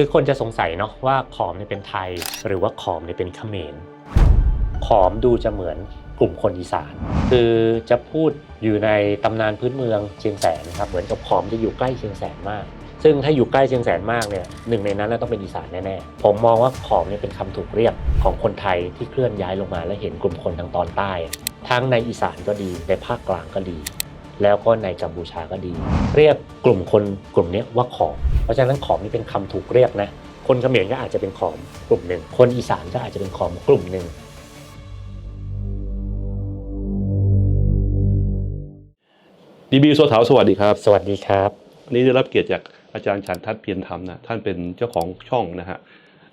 คือคนจะสงสัยเนาะว่าขอมเนี่ยเป็นไทย หรือว่าขอมเนี่ยเป็นเขมรขอมดูจะเหมือนกลุ่มคนอีสาน คือจะพูดอยู่ในตำนานพื้นเมืองเชียงแสนนะครับเหมือนกับขอมจะอยู่ใกล้เชียงแสนมาก ซึ่งถ้าอยู่ใกล้เชียงแสนมากเนี่ยหนึ่งในนั้นต้องเป็นอีสานแน่ๆผมมองว่าขอมเนี่ยเป็นคำถูกเรียกของคนไทยที่เคลื่อนย้ายลงมา และเห็นกลุ่มคนทางตอนใต้ ทั้งในอีสานก็ดีในภาคกลางก็ดี แล้วก็ในกัมพูชาก็ดี เรียกกลุ่มคนกลุ่มเนี้ยว่าขอม เพราะฉะนั้นขอมนี่เป็นคำถูกเรียกนะ คนเขมรก็อาจจะเป็นขอมกลุ่มหนึ่ง คนอีสานก็อาจจะเป็นขอมกลุ่มหนึ่ง ดีบีโซเถาสวัสดีครับ สวัสดีครับวันนี้ได้รับเกียรติจากอาจารย์ชันทัศน์เพียรธรรมนะ ท่านเป็นเจ้าของช่องนะฮะ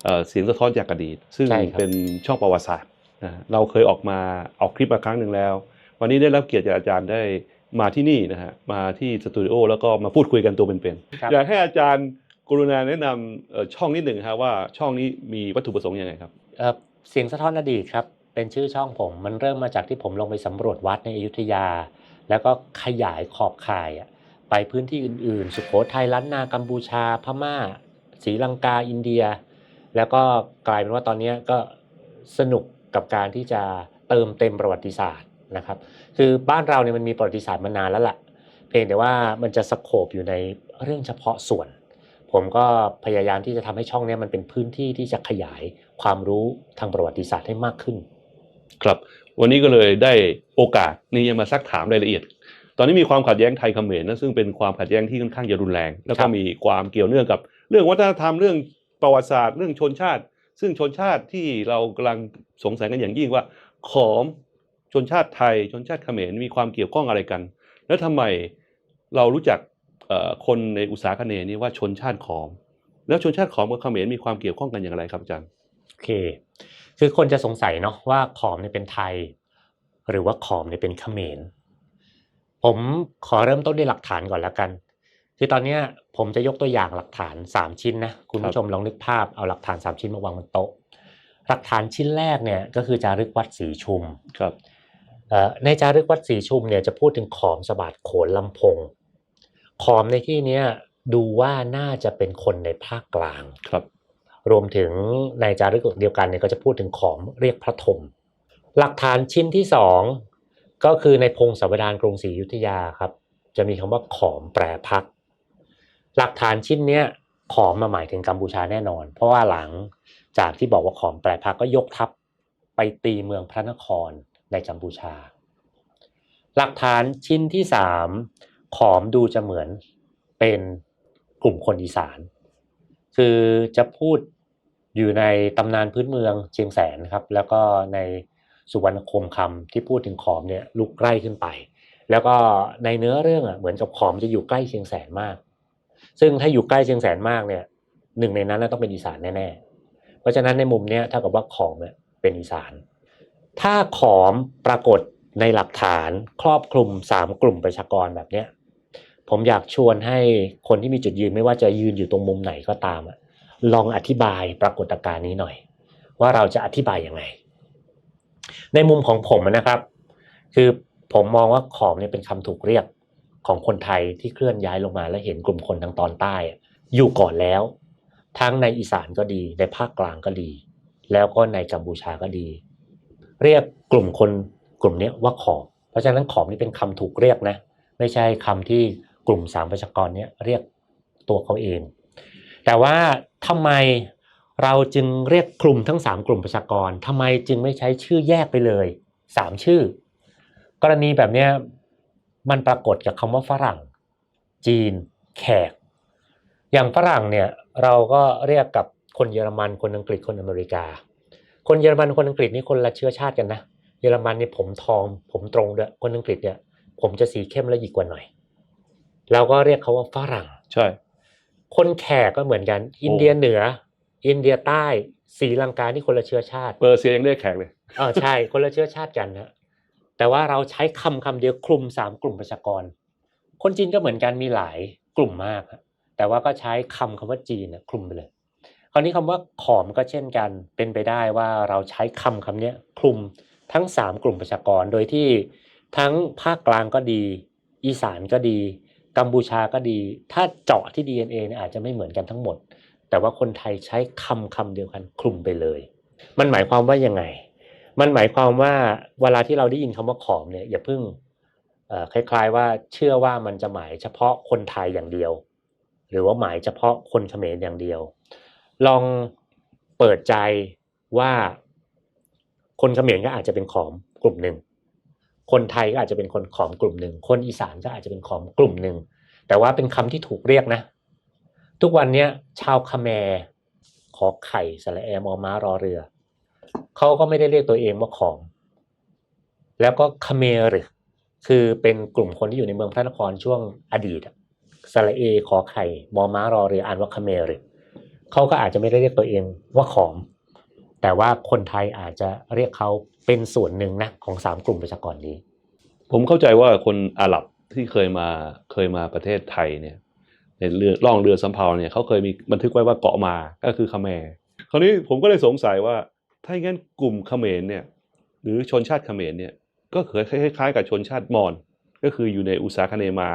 เอ่อเสียงสะท้อนจากอดีต ซึ่งใช่ครับเป็นช่องประวัติศาสตร์นะฮะเราเคยออกมาออกคลิปมาครั้งหนึ่งแล้ว วันนี้ได้รับเกียรติจากอาจารย์ได้ มาที่นี่นะฮะมาที่สตูดิโอแล้วก็มาพูดคุยกันตัวเป็นครับๆอยากให้อาจารย์กรุณาแนะนำเอ่อช่องนิดหนึ่งฮะว่าช่องนี้มีวัตถุประสงค์ยังไงครับเอ่อเสียงสะท้อนอดีตครับเป็นชื่อช่องผมมันเริ่มมาจากที่ผมลงไปสำรวจวัดในอยุธยา แล้วก็ขยายขอบข่ายอะไปพื้นที่อื่นๆ สุโขทัยล้านนากัมพูชาพม่าศรีลังกาอินเดีย แล้วก็กลายเป็นว่าตอนนี้ก็สนุกกับการที่จะเติมเต็มประวัติศาสตร์นะครับ คือบ้านเราเนี่ยมันมีประวัติศาสตร์มานานแล้วล่ะเพียงแต่ว่ามันจะสโคบอยู่ในเรื่องเฉพาะส่วน ผมก็พยายามที่จะทำให้ช่องเนี้ยมันเป็นพื้นที่ที่จะขยายความรู้ทางประวัติศาสตร์ให้มากขึ้น ครับวันนี้ก็เลยได้โอกาสนี่จะมาซักถามรายละเอียด ตอนนี้มีความขัดแย้งไทยเขมรนะซึ่งเป็นความขัดแย้งที่ค่อนข้างจะรุนแรง แล้วครัก็บมีความเกี่ยวเนื่องกับ เรื่องวัฒนธรรมเรื่องประวัติศาสตร์ เรื่องชนชาติ ซึ่งชนชาติที่เรากำลังสงสัยกันอย่างยิ่งว่าขอม ชนชาติไทย ชนชาติเขมรมีความเกี่ยวข้องอะไรกัน แล้วทำไมเรารู้จักเอ่อคนในอุตสาคเนย์นี่ว่าชนชาติขอม แล้วชนชาติขอมกับเขมรมีความเกี่ยวข้องกันอย่างไรครับอาจารย์โอเค คือคนจะสงสัยเนาะว่าขอมเนี่ยเป็นไทย หรือว่าขอมเนี่ยเป็นเขมรผมขอเริ่มต้นด้วยหลักฐานก่อนแล้วกัน คือตอนเนี้ยผมจะยกตัวอย่างหลักฐานสามชิ้นนะคุณผู้ชมลองนึกภาพเอาหลักฐานสามชิ้นมาวางบนโต๊ะหลักฐานชิ้นแรกเนี่ยก็คือจารึกวัดศรีชุมครับเอ่อ ในจารึกวัดศรีชุมเนี่ยจะพูดถึงขอมสะบาดโขนลำพง ขอมในที่เนี้ยดูว่าน่าจะเป็นคนในภาคกลางครับ รวมถึงในจารึกเดียวกันเนี่ยก็จะพูดถึงขอมเรียกพระธมหลักฐานชิ้นที่สองก็คือในพงศาวดารกรุงศรีอยุธยาครับ จะมีคำว่าขอมแปรพัก หลักฐานชิ้นเนี้ยขอมมาหมายถึงกัมพูชาแน่นอน เพราะว่าหลังจากที่บอกว่าขอมแปรพักก็ยกทัพไปตีเมืองพระนคร ในกัมพูชา หลักฐานชิ้นที่สามขอมดูจะเหมือนเป็นกลุ่มคนอีสาน คือจะพูดอยู่ในตำนานพื้นเมืองเชียงแสนครับ แล้วก็ในสุวรรณคมคำที่พูดถึงขอมเนี่ยลุกใกล้ขึ้นไป แล้วก็ในเนื้อเรื่องอะเหมือนกับขอมจะอยู่ใกล้เชียงแสนมาก ซึ่งถ้าอยู่ใกล้เชียงแสนมากเนี่ยหนึ่งในนั้นต้องเป็นอีสานแน่ๆ เพราะฉะนั้นในมุมเนี้ยเท่ากับว่าขอมเนี่ยเป็นอีสาน ถ้าขอมปรากฏในหลักฐานครอบคลุมสามกลุ่มประชากรแบบเนี้ยผมอยากชวนให้คนที่มีจุดยืนไม่ว่าจะยืนอยู่ตรงมุมไหนก็ตามอะลองอธิบายปรากฏการณ์นี้หน่อย ว่าเราจะอธิบายยังไง ในมุมของผมนะครับ คือผมมองว่าขอมเนี่ยเป็นคำถูกเรียกของคนไทยที่เคลื่อนย้ายลงมาและเห็นกลุ่มคนทางตอนใต้ อยู่ก่อนแล้ว ทั้งในอีสานก็ดี ในภาคกลางก็ดี แล้วก็ในกัมพูชาก็ดี เรียกกลุ่มคนกลุ่มนี้ว่าขอมเพราะฉะนั้นขอมนี่เป็นคำถูกเรียกนะ ไม่ใช่คำที่กลุ่มสามประชากรเนี้ยเรียกตัวเขาเอง แต่ว่าทำไมเราจึงเรียกกลุ่มทั้งสามกลุ่มประชากรทำไมจึงไม่ใช้ชื่อแยกไปเลยสามชื่อ กรณีแบบนี้มันปรากฏกับคำว่าฝรั่ง จีน แขก อย่างฝรั่งเนี่ยเราก็เรียกกับคนเยอรมันคนอังกฤษคนอเมริกา คนเยอรมันคนอังกฤษนี่คนละเชื้อชาติกันนะ เยอรมันเนี่ยผมทอง ผมตรงด้วยคนอังกฤษเนี่ย ผมจะสีเข้มและหยิกกว่าหน่อย เราก็เรียกเขาว่าฝรั่ง ใช่ คนแขกก็เหมือนกัน อินเดียเหนือ อินเดียใต้ศรีลังกานี่คนละเชื้อชาติ เปอร์เซียยังเรียกแขกเลยเออใช่ คนละเชื้อชาติกันนะแต่ว่าเราใช้คำคำเดียวคลุมสามกลุ่มประชากร คนจีนก็เหมือนกันมีหลายกลุ่มมากฮะแต่ว่าก็ใช้คำคำว่าจีนน่ะคลุมไปเลยค ราวนี้คำว่าขอมก็เช่นกัน เป็นไปได้ว่าเราใช้คำคำเนี้ยคลุมทั้งสามกลุ่มประชากร โดยที่ทั้งภาคกลางก็ดี อีสานก็ดี กัมพูชาก็ดี ถ้าเจาะที่ DNA เนี่ยอาจจะไม่เหมือนกันทั้งหมด แต่ว่าคนไทยใช้คำคำเดียวกันคลุมไปเลย มันหมายความว่ายังไง มันหมายความว่าเวลาที่เราได้ยินคำว่าขอมเนี่ยอย่าเพิ่งคล้ายๆว่าเชื่อว่ามันจะหมายเฉพาะคนไทยอย่างเดียว หรือว่าหมายเฉพาะคนเขมรอย่างเดียว ลองเปิดใจว่าคนเขมรก็อาจจะเป็นขอมกลุ่มหนึ่ง คนไทยก็อาจจะเป็นคนขอมกลุ่มหนึ่ง คนอีสานก็อาจจะเป็นขอมกลุ่มหนึ่ง แต่ว่าเป็นคำที่ถูกเรียกนะ ทุกวันเนี้ยชาวคแมร์ขอไข่สระแอมอม้ารอเรือ เขาก็ไม่ได้เรียกตัวเองว่าขอม แล้วก็คเมรคือเป็นกลุ่มคนที่อยู่ในเมืองพระนครช่วงอดีตสระเอขอไข่มอม้ารอเรืออ่านว่าคเมร เขาก็อาจจะไม่ได้เรียกตัวเองว่าขอม แต่ว่าคนไทยอาจจะเรียกเขาเป็นส่วนหนึ่งนะของสามกลุ่มประชากรนี้ ผมเข้าใจว่าคนอาหรับที่เคยมาเคยมาประเทศไทยเนี่ยในเรือล่องเรือสำเภาเนี่ยเขาเคยมีบันทึกไว้ว่าเกาะมาก็คือคาแมร์คราวนี้ผมก็เลยสงสัยว่าถ้าอย่างนั้นกลุ่มเขมรเนี่ยหรือชนชาติเขมรเนี่ยก็เคยคล้ายๆ กับชนชาติมอญก็คืออยู่ในอุตสาคเนย์มา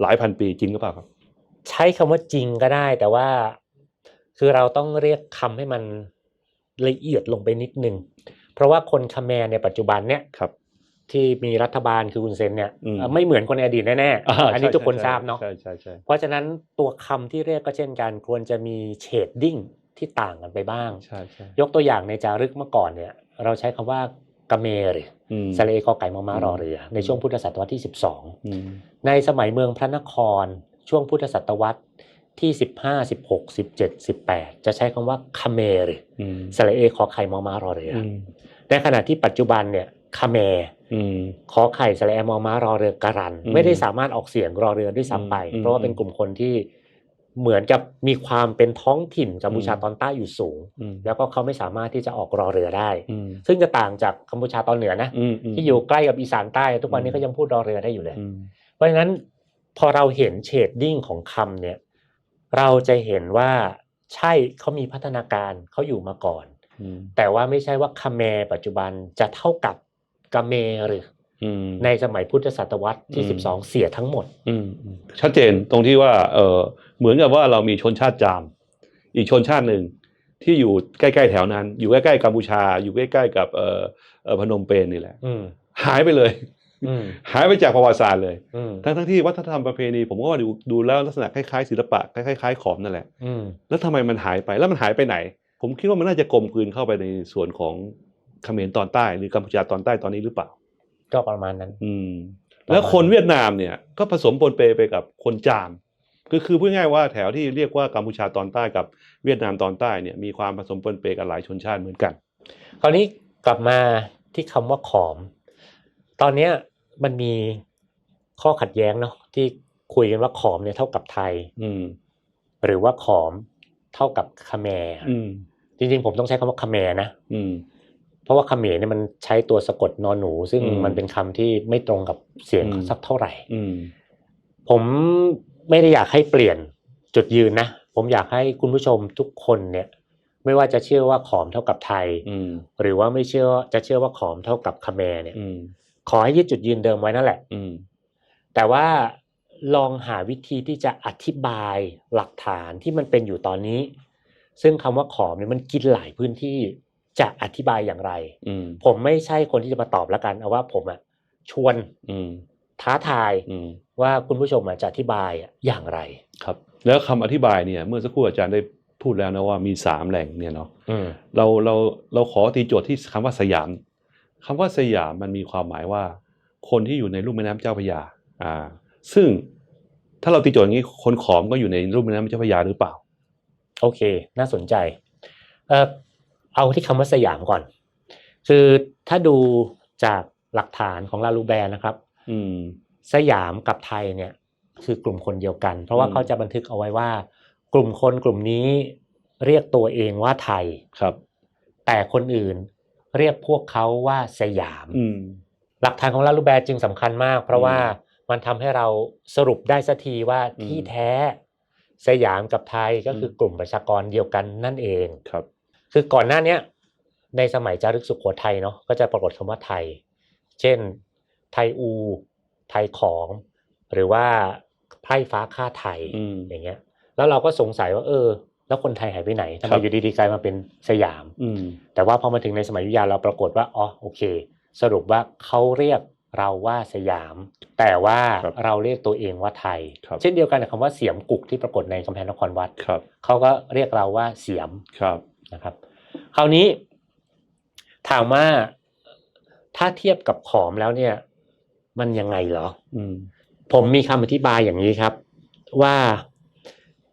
หลายพันปีจริงหรือเปล่าครับ ใช้คำว่าจริงก็ได้แต่ว่า คือเราต้องเรียกคำให้มันละเอียดลงไปนิดนึง เพราะว่าคนคาแมร์ในปัจจุบันเนี่ยครับ ที่มีรัฐบาลคือคุณเซนเนี่ยอืมเอ่อไม่เหมือนคนในอดีตแน่ๆอันนี้ใช่ทุกคนใช่ทราบเนาะใช่ใช่ใช่เพราะฉะนั้นตัวคำที่เรียกก็เช่นกันควรจะมีเชดดิ้งที่ต่างกันไปบ้างใช่ใช่ยกตัวอย่างในจารึกเมื่อก่อนเนี่ย เราใช้คำว่ากะเมรอืมสระเอกอไก่มอมารอเรือ ในช่วงพุทธศตวรรษที่ 12อืมในสมัยเมืองพระนครช่วงพุทธศตวรรษ ที่ 15 16 17 18 จะใช้คำว่าคาเมรอืมสระเอขอไข่มอมารอเรือออืมในขณะที่ปัจจุบันเนี่ยคาเมรอืมขอไข่สระแอมอม้ารอเรือการันอืมไม่ได้สามารถออกเสียงรอเรือด้วยซ้ำไปอืมเพราะว่าเป็นกลุ่มคนที่เหมือนกับมีความเป็นท้องถิ่นกัมพูชาอืมตอนใต้อยู่สูงอืมแล้วก็เขาไม่สามารถที่จะออกรอเรือได้อืมซึ่งจะต่างจากกัมพูชาตอนเหนือนะอืมมที่อยู่ใกล้กับอีสานใต้ ทุกวันนี้อืมก็ยังพูดรอเรือได้อยู่เลยอืมเพราะฉะนั้นพอเราเห็นเชดดิ้งของคำเนี่ย เราจะเห็นว่าใช่เขามีพัฒนาการเขาอยู่มาก่อนอืมแต่ว่าไม่ใช่ว่าคาเมรปัจจุบันจะเท่ากับกาเมหรืออืมในสมัยพุทธศตวรรษที่อืม12 เสียทั้งหมดอืมอืมชัดเจนตรงที่ว่าเออเหมือนกับว่าเรามีชนชาติจาม อีกชนชาติหนึ่งที่อยู่ใกล้ๆแถวนั้น อยู่ใกล้ๆกัมพูชา อยู่ใกล้ๆกับเออเออพนมเปญนี่แหละอืมหายไปเลยอืม หายไปจากประวัติศาสตร์เลยอืมทั้งทั้งๆที่วัฒนธรรมประเพณี ผมก็ว่าดูดูแล้วลักษณะคล้ายๆศิลปะคล้ายๆคล้ายๆขอมนั่นแหละอืมแล้วทำไมมันหายไปแล้วมันหายไปไหน ผมคิดว่ามันน่าจะกลมกลืนเข้าไปในส่วนของเขมรตอนใต้ หรือกัมพูชาตอนใต้ตอนนี้หรือเปล่า ก็ประมาณนั้น อืม แล้วคนเวียดนามเนี่ย ก็ผสมปนเปไปกับคนจามก็คือพูดง่ายๆว่าแถวที่เรียกว่ากัมพูชาตอนใต้กับเวียดนามตอนใต้เนี่ยมีความผสมปนเปกับหลายชนชาติเหมือนกัน คราวนี้กลับมาที่คำว่าขอม ตอนเนี้ยมันมีข้อขัดแย้งเนาะที่คุยกันว่าขอมเนี่ยเท่ากับไทย อืมหรือว่าขอมเท่ากับคาแมร์อืมจริงๆผมต้องใช้คำว่าคาแมร์นะอืมเพราะว่าคาเขมรเนี่ยมันใช้ตัวสะกดนอนหนู ซึ่งอืมมันเป็นคำที่ไม่ตรงกับเสียงอืมสักเท่าไหร่ อืมผมไม่ได้อยากให้เปลี่ยนจุดยืนนะผมอยากให้คุณผู้ชมทุกคนเนี่ย ไม่ว่าจะเชื่อว่าขอมเท่ากับไทยอืมหรือว่าไม่เชื่อจะเชื่อว่าขอมเท่ากับคาแมร์เนี่ยอืม ขอให้ยึดจุดยืนเดิมไว้นั่นแหละ อืมแต่ว่าลองหาวิธีที่จะอธิบายหลักฐานที่มันเป็นอยู่ตอนนี้ ซึ่งคำว่าขอมเนี่ยมันกินหลายพื้นที่จะอธิบายอย่างไร อืมผมไม่ใช่คนที่จะมาตอบแล้วกันเอาว่าผมอะชวน อืมท้าทายอืมว่าคุณผู้ชมอะจะอธิบายอะอย่างไรครับ แล้วคำอธิบายเนี่ย เมื่อสักครู่อาจารย์ได้พูดแล้วนะว่ามีสามแหล่งเนี่ยเนาะอืมเราเราเราขอตีโจทย์ที่คำว่าสยาม คำว่าสยามมันมีความหมายว่า คนที่อยู่ในลุ่มแม่น้ำเจ้าพระยาอ่าซึ่งถ้าเราตีโจทย์อย่างนี้คนขอมก็อยู่ในลุ่มแม่น้ำเจ้าพระยาหรือเปล่า โอเค น่าสนใจเอ่อเอาที่คำว่าสยามก่อน คือถ้าดูจากหลักฐานของลาลูแบร์นะครับ อืม สยามกับไทยเนี่ย คือกลุ่มคนเดียวกัน เพราะว่าอืมเขาจะบันทึกเอาไว้ว่า กลุ่มคนกลุ่มนี้เรียกตัวเองว่าไทยครับ แต่คนอื่น เรียกพวกเขาว่าสยามอืมหลักฐานของลาลูแบร์จึงสำคัญมาก เพราะอืมว่ามันทำให้เราสรุปได้สักทีว่าอืมที่แท้สยามกับไทยก็คืออมกลุ่มประชากรเดียวกันนั่นเองครับ คือก่อนหน้าเนี้ยในสมัยจารึกสุโขทัยเนาะก็จะปรากฏคำว่าไทย เช่น ไทยอู ไทยของ หรือว่าไพร่ฟ้าค่าไทยอืมอย่างเงี้ย แล้วเราก็สงสัยว่า เออ แล้วคนไทยหายไปไหนทำคไมรับอยู่ดีๆกลายมาเป็นสยามอืมแต่ว่าพอมาถึงในสมัยอยุธยาเราปรากฏว่าอ๋อโอเค สรุปว่าเขาเรียกเราว่าสยาม แต่ว่าครับเราเรียกตัวเองว่าไทยครับเช่นเดียวกันกับคำว่าเสียมกุกที่ปรากฏในกำแพงนครวัดครับเขาก็เรียกเราว่าเสียมครับนะครับ คราวนี้ถามว่าถ้าเทียบกับขอมแล้วเนี่ย มันยังไงเหรออืมผมมีคำอธิบายอย่างนี้ครับ ว่า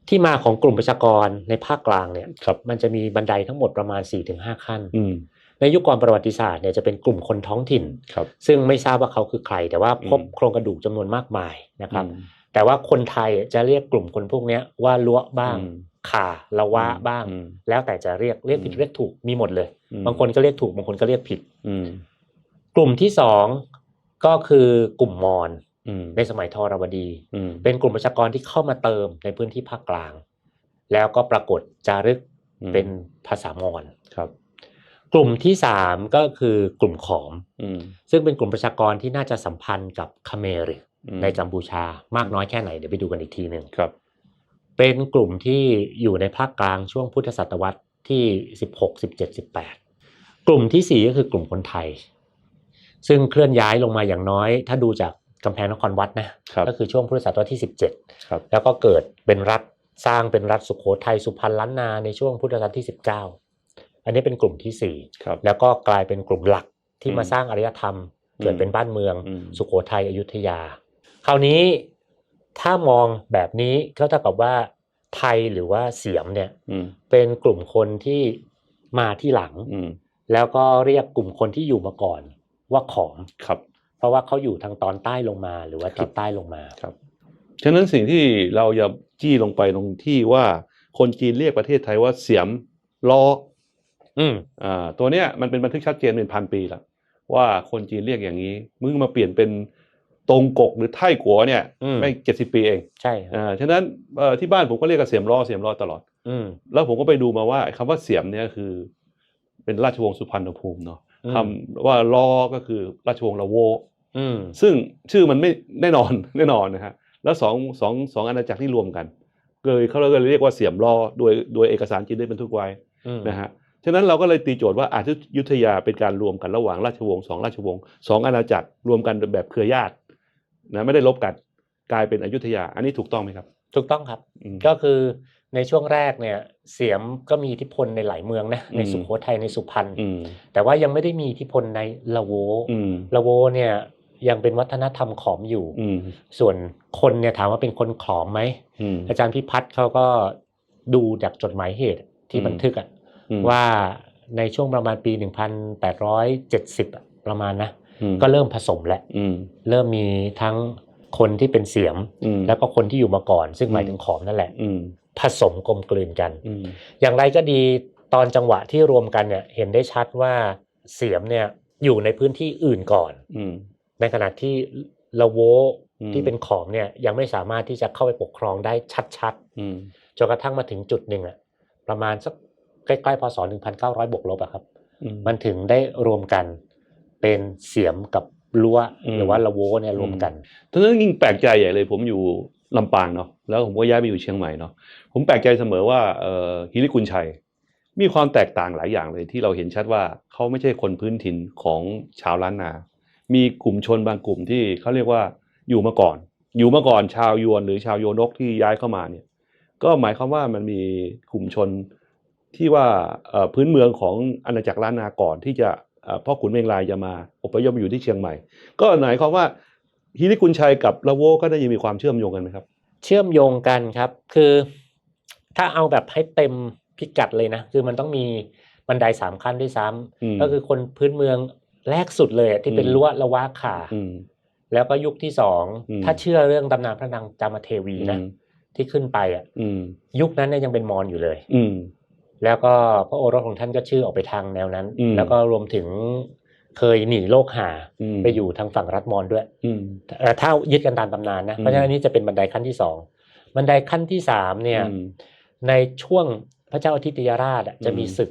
ที่มาของกลุ่มประชากรในภาคกลางเนี่ยครับมันจะมีบันไดทั้งหมดประมาณ4-5ขั้นอืมในยุคก่อนประวัติศาสตร์เนี่ยจะเป็นกลุ่มคนท้องถิ่นครับซึ่งไม่ทราบว่าเขาคือใคร แต่ว่าพบอืมโครงกระดูกจำนวนมากมายนะครับอืมแต่ว่าคนไทยจะเรียกกลุ่มคนพวกเนี้ยว่าล้วบ้างอืมข่าละวะบ้างอืมแล้วแต่จะเรียกเรียกผิดอืมเรียกถูกมีหมดเลยอืมบางคนก็เรียกถูกบางคนก็เรียกผิดอืมกลุ่มที่สองก็คือกลุ่มมอญอืม ในสมัยทรวดีอืมเป็นกลุ่มประชากรที่เข้ามาเติมในพื้นที่ภาคกลาง แล้วก็ปรากฏจารึกอืมเป็นภาษามอญครับ กลุ่มที่สามก็คือกลุ่มขอมอืมซึ่งเป็นกลุ่มประชากรที่น่าจะสัมพันธ์กับคาเมรอืมในกัมพูชามากน้อยแค่ไหนเดี๋ยวไปดูกันอีกทีหนึ่งครับ เป็นกลุ่มที่อยู่ในภาคกลางช่วงพุทธศตวรรษที่16 17 18กลุ่มที่สี่ก็คือกลุ่มคนไทย ซึ่งเคลื่อนย้ายลงมาอย่างน้อย ถ้าดูจาก กำแพงนครวัดนะครับก็คือช่วงพุทธศตวรรษที่ 17ครับแล้วก็เกิดเป็นรัฐสร้างเป็นรัฐสุโขทัยสุพรรณล้านนาในช่วงพุทธศตวรรษที่ 19 อันนี้เป็นกลุ่มที่สี่ครับแล้วก็กลายเป็นกลุ่มหลักที่อืมมาสร้างอารยธรรม เกิดเป็นบ้านเมืองอืมสุโขทัยอยุธยา คราวนี้ถ้ามองแบบนี้ก็เท่ากับว่าไทยหรือว่าเสียมเนี่ยอืมเป็นกลุ่มคนที่มาที่หลังอืมแล้วก็เรียกกลุ่มคนที่อยู่มาก่อนว่าขอมครับเพ ราะว่าเขาอยู่ทางตอนใต้ลงมาหรือว่าครับทิศใต้ลงมาครับฉะนั้นสิ่งที่เราอย่าจี้ลงไปตรงที่ว่าคนจีนเรียกประเทศไทยว่าเสียมล้ออืมอ่าตัวเนี้ยมันเป็นบันทึกชัดเจนเป็นพันปีแล้วว่าคนจีนเรียกอย่างนี้ มึงมาเปลี่ยนเป็นตรงกกหรือไท่กัวเนี่ยอืมไม่เจ็ดสิบปีเองใช่ครับอ่าฉะนั้นเอ่อที่บ้านผมก็เรียกกันเสียมล้อเสียมล้อตลอด อืมแล้วผมก็ไปดูมาว่าคำว่าเสียมเนี่ยคือ เป็นราชวงศ์สุพรรณภูมิเนาะอืมคำว่าล้อก็คือราชวงศ์ละโวอืม ซึ่งชื่อมันไม่แน่นอนแน่นอนนะฮะแล้วสองสองสองอาณาจักรที่รวมกันเลยเขาเลยเรียกว่าเสียมล้อโดยโดยเอกสารจีนได้บันทึกไว้อืมนะฮะฉะนั้นเราก็เลยตีโจทย์ว่าอายุธยาเป็นการรวมกันระหว่างราชวงศ์สองราชวงศ์สองอาณาจักรรวมกันแบบเครือญาตินะไม่ได้ลบกันกลายเป็นอยุธยา อันนี้ถูกต้องไหมครับ ถูกต้องครับอืมก็คือในช่วงแรกเนี่ยเสียมก็มีอิทธิพลในหลายเมืองนะในอืมสุโขทัยในสุพรรณอืมแต่ว่ายังไม่ได้มีอิทธิพลในละโวอืมละโวเนี่ย ยังเป็นวัฒนธรรมขอมอยู่อืมส่วนคนเนี่ยถามว่าเป็นคนขอมไหมอืมอาจารย์พิพัฒน์เขาก็ดูจากจดหมายเหตุที่อืมบันทึกอะอืมว่าในช่วงประมาณปี 1870อะประมาณนะอืมก็เริ่มผสมแล้วอืมเริ่มมีทั้งคนที่เป็นเสียมอืมแล้วก็คนที่อยู่มาก่อน ซึ่งหมายอืมถึงขอมนั่นแหละอืมผสมกลมกลืนกันอืมอย่างไรก็ดีตอนจังหวะที่รวมกันเนี่ยเห็นได้ชัดว่าเสียมเนี่ยอยู่ในพื้นที่อื่นก่อนอืม ในขณะที่ละโวอืมที่เป็นขอมเนี่ยยังไม่สามารถที่จะเข้าไปปกครองได้ชัดอืมๆจนกระทั่งมาถึงจุดหนึ่งอะประมาณสักใกล้ๆพศ1900 บวกลบอะครับอืมมันถึงได้รวมกันเป็นเสียมกับรั้วอืมหรือว่าละโวเนี่ยรวมกันตอนนั้นยิ่งแปลกใจใหญ่เลยผมอยู่ลำปางเนาะแล้วผมก็ย้ายไปอยู่เชียงใหม่เนาะผมแปลกใจเสมอว่าเอ่อฮิริกุลชัย มีความแตกต่างหลายอย่างเลยที่เราเห็นชัดว่าเขาไม่ใช่คนพื้นถิ่นของชาวล้านนา มีกลุ่มชนบางกลุ่มที่เขาเรียกว่าอยู่มาก่อน อยู่มาก่อนชาวยวนหรือชาวโยนกที่ย้ายเข้ามาเนี่ยก็หมายความว่ามันมีกลุ่มชนที่ว่าเอ่อพื้นเมืองของอาณาจักรล้านนาก่อนที่จะเอ่อพ่อขุนเมงรายจะมาอพยพมาอยู่ที่เชียงใหม่ ก็หมายความว่าฮิริกุลชัยกับละโวก็ได้ยังมีความเชื่อมโยงกันไหมครับ เชื่อมโยงกันครับ คือถ้าเอาแบบให้เต็มพิกัดเลยนะ คือมันต้องมีบันไดสามขั้นด้วยซ้อืมำก็คือคนพื้นเมือง แรกสุดเลยอะที่เป็นอืมรั้วละวะขาอืมแล้วก็ยุคที่สองอืมถ้าเชื่อเรื่องตำนานพระนางจามเทวีนะอืมที่ขึ้นไปอะอืมยุคนั้นเนี่ยยังเป็นมอญอยู่เลย อืมแล้วก็พระโอรสของท่านก็ชื่อออกไปทางแนวนั้นอืมแล้วก็รวมถึงเคยหนีโลกหาอืมไปอยู่ทางฝั่งรัฐมอญด้วยอืมเอ่อถ้ายึดกันตามตำนานนะอืมเพราะฉะนั้นอันนี้จะเป็นบันไดขั้นที่สองบันไดขั้นที่สามเนี่ยอืมในช่วงพระเจ้าอาทิตยราชอะจะมีอืมศึก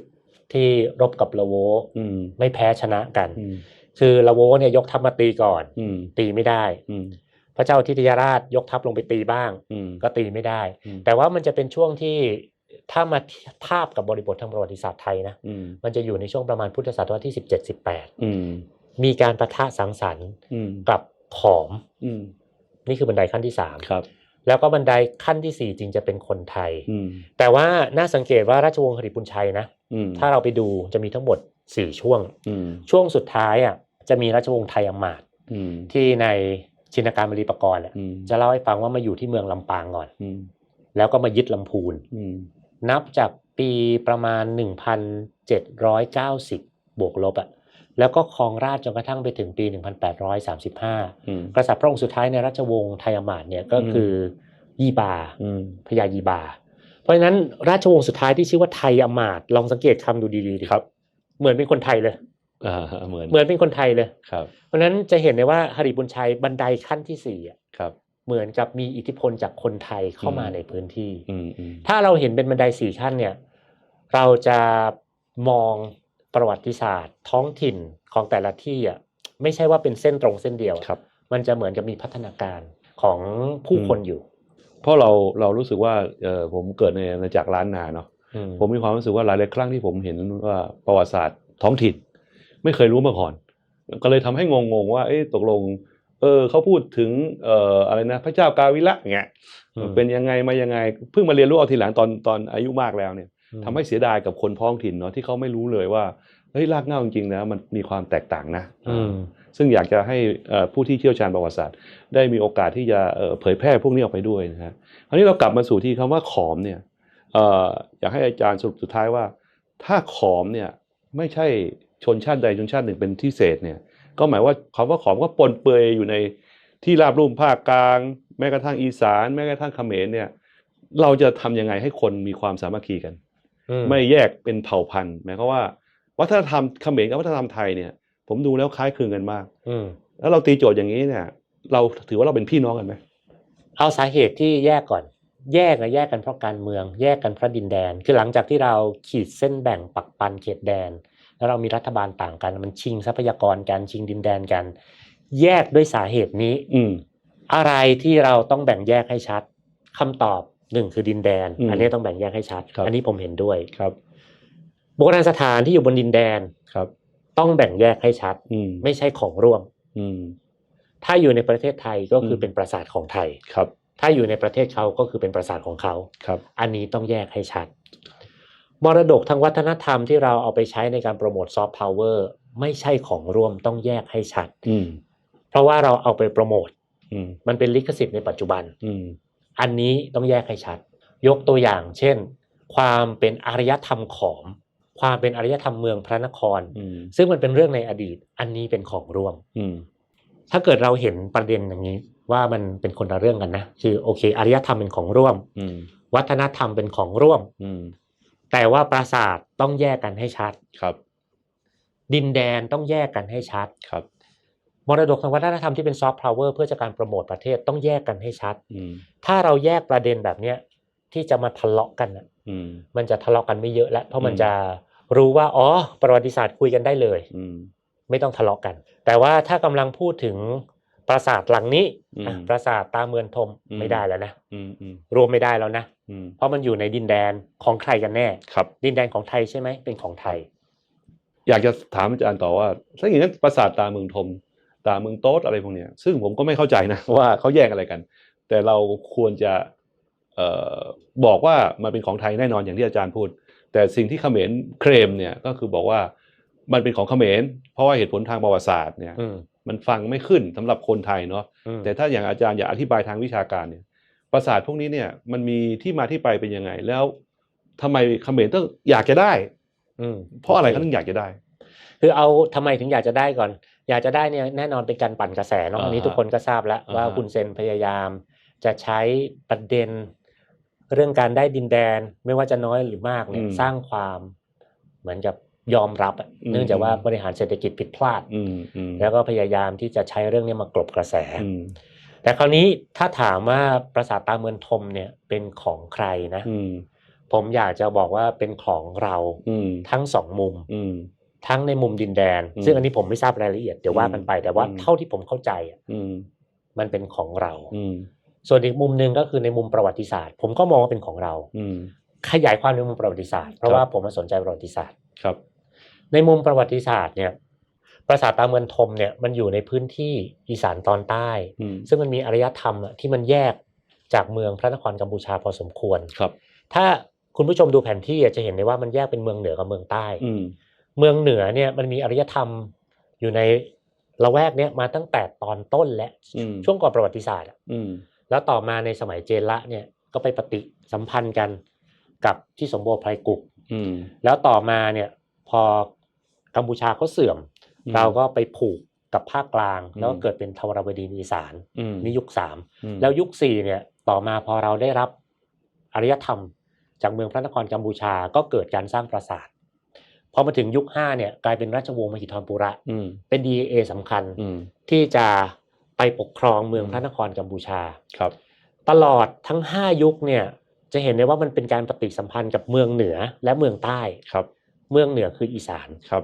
ที่รบกับละโวอืมไม่แพ้ชนะกันอืมคือละโวเนี่ยยกทัพมาตีก่อนอืมตีไม่ได้อืมพระเจ้าอาทิตยราชยกทัพลงไปตีบ้างอืมก็ตีไม่ได้อืมแต่ว่ามันจะเป็นช่วงที่ถ้ามาทาบกับบริบททางประวัติศาสตร์ไทยนะอืมมันจะอยู่ในช่วงประมาณพุทธศตวรรษที่สิบเจ็ดสิบแปดอืมมีการประทะสังสรรค์อืมกับขอมอืมนี่คือบันไดขั้นที่สามครับ แล้วก็บันไดขั้นที่สี่จริงจะเป็นคนไทยอืมแต่ว่าน่าสังเกตว่าราชวงศ์หริบุญชัยนะอืมถ้าเราไปดูจะมีทั้งหมดสี่ช่วงอืมช่วงสุดท้ายอะจะมีราชวงศ์ไทยอำมาตย์อืมที่ในชินการบรีปกรณ์อะอืมจะเล่าให้ฟังว่ามาอยู่ที่เมืองลำปางก่อนอืมแล้วก็มายึดลำพูนอืมนับจากปีประมาณ 1,790 บวกลบอะ แล้วก็ครองราชย์จนกระทั่งไปถึงปี 1835อืมกษัตริย์พระองค์สุดท้ายในราชวงศ์ไทยอำมาตย์เนี่ยก็คือยี่บาอืมพญายีบา เพราะฉะนั้นราชวงศ์สุดท้ายที่ชื่อว่าไทยอำมาตย์ลองสังเกตคำดูดีๆดิครับ เหมือนเป็นคนไทยเลยอ่าเหมือนเหมือนเป็นคนไทยเลยครับ เพราะฉะนั้นจะเห็นได้ว่าหริบุญชัยบันไดขั้นที่สี่อะครับเหมือนกับมีอิทธิพลจากคนไทยเข้ามาอืมในพื้นที่อืมอืมถ้าเราเห็นเป็นบันไดสี่ขั้นเนี่ย เราจะมอง ประวัติศาสตร์ ท้องถิ่นของแต่ละที่อะไม่ใช่ว่าเป็นเส้นตรงเส้นเดียวอะครับ มันจะเหมือนกับมีพัฒนาการของผู้คนอยู่ เพราะเราเรารู้สึกว่าเออผมเกิดในอาณาจักรล้านนาเนาะอืมผมมีความรู้สึกว่าหลายๆครั้งที่ผมเห็นว่าประวัติศาสตร์ท้องถิ่น ไม่เคยรู้มาก่อน ก็เลยทำให้งงๆว่าเอ๊ะตกลงเออเขาพูดถึงเอ่ออะไรนะ พระเจ้ากาวิระเงี้ยอืมเป็นยังไงมายังไงเพิ่งมาเรียนรู้เอาทีหลังตอนตอนอายุมากแล้วเนี่ยอืม ทำให้เสียดายกับคนท้องถิ่นเนาะที่เขาไม่รู้เลยว่าเฮ้ยรากเหง้าจริงๆนะมันมีความแตกต่างนะอืมซึ่งอยากจะให้เอ่อผู้ที่เชี่ยวชาญประวัติศาสตร์ ได้มีโอกาสที่จะเอ่อเผยแพร่พวกนี้ออกไปด้วยนะฮะคราวนี้เรากลับมาสู่ที่คำว่าขอมเนี่ยเอ่ออยากให้อาจารย์สรุปสุดท้ายว่า ถ้าขอมเนี่ยไม่ใช่ชนชาติใดชนชาติหนึ่งเป็นที่เศษเนี่ย ก็หมายว่าคำว่าขอมก็ปนเปื้อยอยู่ในที่ราบรุ่มภาคกลาง แม้กระทั่งอีสาน แม้กระทั่งเขมรเนี่ย เราจะทำยังไงให้คนมีความสามัคคีกันอืม ไม่แยกเป็นเผ่าพันธุ์หมายความว่า วัฒนธรรมเขมรกับวัฒนธรรมไทยเนี่ย ผมดูแล้วคล้ายคลึงกันมากอืมแล้วเราตีโจทย์อย่างนี้เนี่ย เราถือว่าเราเป็นพี่น้องกันไหมเอาสาเหตุที่แยกก่อน แยกอะแยกกันเพราะการเมือง แยกกันเพราะดินแดน คือหลังจากที่เราขีดเส้นแบ่งปักปันเขตแดน แล้วเรามีรัฐบาลต่างกัน มันชิงทรัพยากรกันชิงดินแดนกัน แยกด้วยสาเหตุนี้ อืมอะไรที่เราต้องแบ่งแยกให้ชัดคำตอบ หนึ่งคือดินแดนอืมอันนี้ต้องแบ่งแยกให้ชัดครับอันนี้ผมเห็นด้วยครับโบราณสถานที่อยู่บนดินแดนครับ ต้องแบ่งแยกให้ชัดอืมไม่ใช่ของร่วมอืมถ้าอยู่ในประเทศไทยก็คืออมเป็นปราสาทของไทยครับ ถ้าอยู่ในประเทศเขาก็คือเป็นปราสาทของเขาครับ อันนี้ต้องแยกให้ชัด มรดกทางวัฒนธรรมที่เราเอาไปใช้ในการโปรโมทซอฟต์พาวเวอร์ไม่ใช่ของร่วมต้องแยกให้ชัดอืมเพราะว่าเราเอาไปโปรโมทอืมมันเป็นลิขสิทธิ์ในปัจจุบัน อืมอันนี้ต้องแยกให้ชัด ยกตัวอย่าง เช่น ความเป็นอารยธรรมขอม ความเป็นอารยธรรมเมืองพระนครอืมซึ่งมันเป็นเรื่องในอดีต อันนี้เป็นของร่วมอืมถ้าเกิดเราเห็นประเด็นอย่างนี้ ว่ามันเป็นคนละเรื่องกันนะคือโอเคอารยธรรมเป็นของร่วมอืมวัฒนธรรมเป็นของร่วมอืมแต่ว่าปราสาทต้องแยกกันให้ชัดครับ ดินแดนต้องแยกกันให้ชัดครับ มรดกทางวัฒนธรรมที่เป็นซอฟต์พาวเวอร์เพื่อจะการโปรโมทประเทศต้องแยกกันให้ชัดอืมถ้าเราแยกประเด็นแบบเนี้ยที่จะมาทะเลาะกันน่ะอืมมันจะทะเลาะกันไม่เยอะแล้วเพราะมันอืมจะรู้ว่าอ๋อประวัติศาสตร์คุยกันได้เลยอืมไม่ต้องทะเลาะกัน แต่ว่าถ้ากำลังพูดถึงปราสาทหลังนี้อืมอะปราสาทตาเมือนทมอืมไม่ได้แล้วนะอืมอืมรวมไม่ได้แล้วนะอืมเพราะมันอยู่ในดินแดนของใครกันแน่ครับ ดินแดนของไทยใช่ไหมเป็นของไทย อยากจะถามอาจารย์ต่อว่าถ้าอย่างนั้นปราสาทตาเมืองทม ตาเมืองโต๊ดอะไรพวกเนี้ยซึ่งผมก็ไม่เข้าใจนะว่าเขาแยกอะไรกัน แต่เราควรจะเอ่อบอกว่ามันเป็นของไทยแน่นอนอย่างที่อาจารย์พูด แต่สิ่งที่เขมรเคลมเนี่ยก็คือบอกว่ามันเป็นของเขมรเพราะว่าเหตุผลทางประวัติศาสตร์เนี่ยอืมมันฟังไม่ขึ้นสำหรับคนไทยเนาะอืมแต่ถ้าอย่างอาจารย์อยากอธิบายทางวิชาการเนี่ยปราสาทพวกนี้เนี่ยมันมีที่มาที่ไปเป็นยังไง แล้วทำไมเขมรต้องอยากจะได้ อืมเพราะอะไรเขาถึงอยากจะได้ คือเอาทำไมถึงอยากจะได้ก่อน อยากจะได้เนี่ยแน่นอนเป็นการปั่นกระแสเนาะอ่าอันนี้ทุกคนก็ทราบแล้วอ่าว่าคุณเซนพยายาม จะใช้ประเด็นเรื่องการได้ดินแดนไม่ว่าจะน้อยหรือมากเนี่ยสร้างความเหมือนกับยอมรับอะเนื่องจากว่าบริหารเศรษฐกิจผิดพลาดอืมอืมแล้วก็พยายามที่จะใช้เรื่องนี้มากลบกระแสอืมแต่คราวนี้ถ้าถามว่าปราสาทตาเมืองทมเนี่ยเป็นของใครนะอืมผมอยากจะบอกว่าเป็นของเราอืมทั้งสองมุมอืม ทั้งในมุมดินแดนอืมซึ่งอันนี้ผมไม่ทราบรายละเอียดเดี๋ยวว่ากันไปแต่ว่าอืมเท่าที่ผมเข้าใจอะอืมมันเป็นของเราอืมส่วนอีกมุมหนึ่งก็คือในมุมประวัติศาสตร์ ผมก็มองว่าเป็นของเราอืมขยายความในมุมประวัติศาสตร์เพราะว่าผมมาสนใจประวัติศาสตร์ครับ ในมุมประวัติศาสตร์เนี่ยปราสาทตาเมืองทมเนี่ยมันอยู่ในพื้นที่อีสานตอนใต้อืมซึ่งมันมีอารยธรรมอะที่มันแยกจากเมืองพระนครกัมพูชาพอสมควรครับ ถ้าคุณผู้ชมดูแผนที่อะจะเห็นได้ว่ามันแยกเป็นเมืองเหนือกับเมืองใต้อืม เมืองเหนือเนี่ยมันมีอารยธรรมอยู่ในละแวกเนี้ยมาตั้งแต่ตอนต้นและอืมช่วงก่อนประวัติศาสตร์อะอืมแล้วต่อมาในสมัยเจนละเนี่ยก็ไปปฏิสัมพันธ์กันกับที่สมบูรณ์ไพรกุกอืมแล้วต่อมาเนี่ยพอกัมพูชาเขาเสื่อมอืมเราก็ไปผูกกับภาคกลางอืมแล้วก็เกิดเป็นทวารวดีอีสานอืมนี่ยุคสามอืมแล้วยุคสี่เนี่ยต่อมาพอเราได้รับอารยธรรม จากเมืองพระนครกัมพูชาก็เกิดการสร้างปราสาท พอมาถึงยุคห้าเนี่ยกลายเป็นราชวงศ์มหิธรปุระอืมเป็น DNA สำคัญอืมที่จะไปปกครองเมืองอืมพระนครกัมพูชาครับ ตลอดทั้ง5ยุคเนี่ยจะเห็นได้ว่ามันเป็นการปฏิสัมพันธ์กับเมืองเหนือและเมืองใต้ครับ เมืองเหนือคืออีสานครับ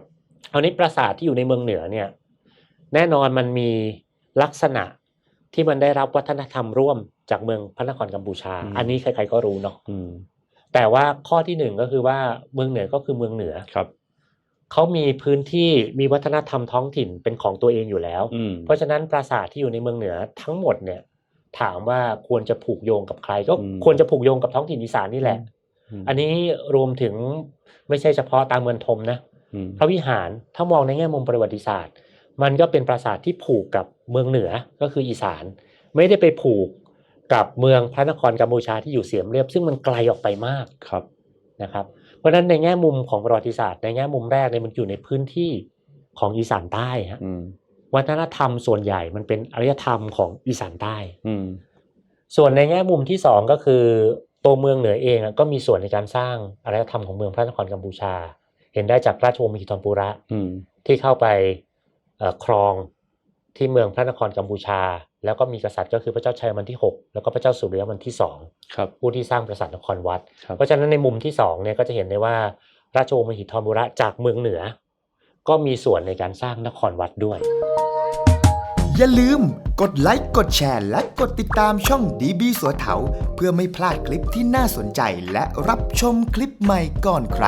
เอานี้ปราสาทที่อยู่ในเมืองเหนือเนี่ยแน่นอนมันมีลักษณะที่มันได้รับวัฒนธรรมร่วมจากเมืองพระนครกัมพูชาอืมอันนี้ใครๆก็รู้เนาะอืมแต่ว่าข้อที่หนึ่งก็คือว่าเมืองเหนือก็คือเมืองเหนือครับ เขามีพื้นที่มีวัฒนธรรมท้องถิ่นเป็นของตัวเองอยู่แล้วอืมเพราะฉะนั้นปราสาทที่อยู่ในเมืองเหนือทั้งหมดเนี่ยถามว่าควรจะผูกโยงกับใคร ก็อืมควรจะผูกโยงกับท้องถิ่นอีสานนี่แหละมอันนี้รวมถึงไม่ใช่เฉพาะตามเมืองทมนะอืมพระวิหารถ้ามองในแง่มุมประวัติศาสตร์ มันก็เป็นปราสาทที่ผูกกับเมืองเหนือก็คืออีสาน ไม่ได้ไปผูกกับเมืองพระนครกัมพูชาที่อยู่เสียมเรียบ ซึ่งมันไกลออกไปมากครับนะครับ เพราะฉะนั้นในแง่มุมของประวัติศาสตร์ในแง่มุมแรกเนี่ยมันอยู่ในพื้นที่ของอีสานใต้ฮะอืมวัฒนธรรมส่วนใหญ่มันเป็นอารยธรรมของอีสานใต้อืมส่วนในแง่มุมที่สองก็คือ ตัวเมืองเหนือเองอะก็มีส่วนในการสร้างอารยธรรมของเมืองพระนครกัมพูชา เห็นได้จากราชวงศ์มหิธรปุระอืมที่เข้าไปเอ่อครองที่เมืองพระนครกัมพูชา แล้วก็มีกษัตริย์ก็คือพระเจ้าชัยมันที่ 6 แล้วก็พระเจ้าสุริยมันที่ครับ2ผู้ที่สร้างปราสาทนครวัดครับเพราะฉะนั้นในมุมที่2เนี่ยก็จะเห็นได้ว่าราชวงศ์มหิธรปุระจากเมืองเหนือ ก็มีส่วนในการสร้างนครวัดด้วย อย่าลืมกดไลค์กดแชร์ และกดติดตามช่องดีบีสัวเถาเพื่อไม่พลาดคลิปที่น่าสนใจและรับชมคลิปใหม่ก่อนใคร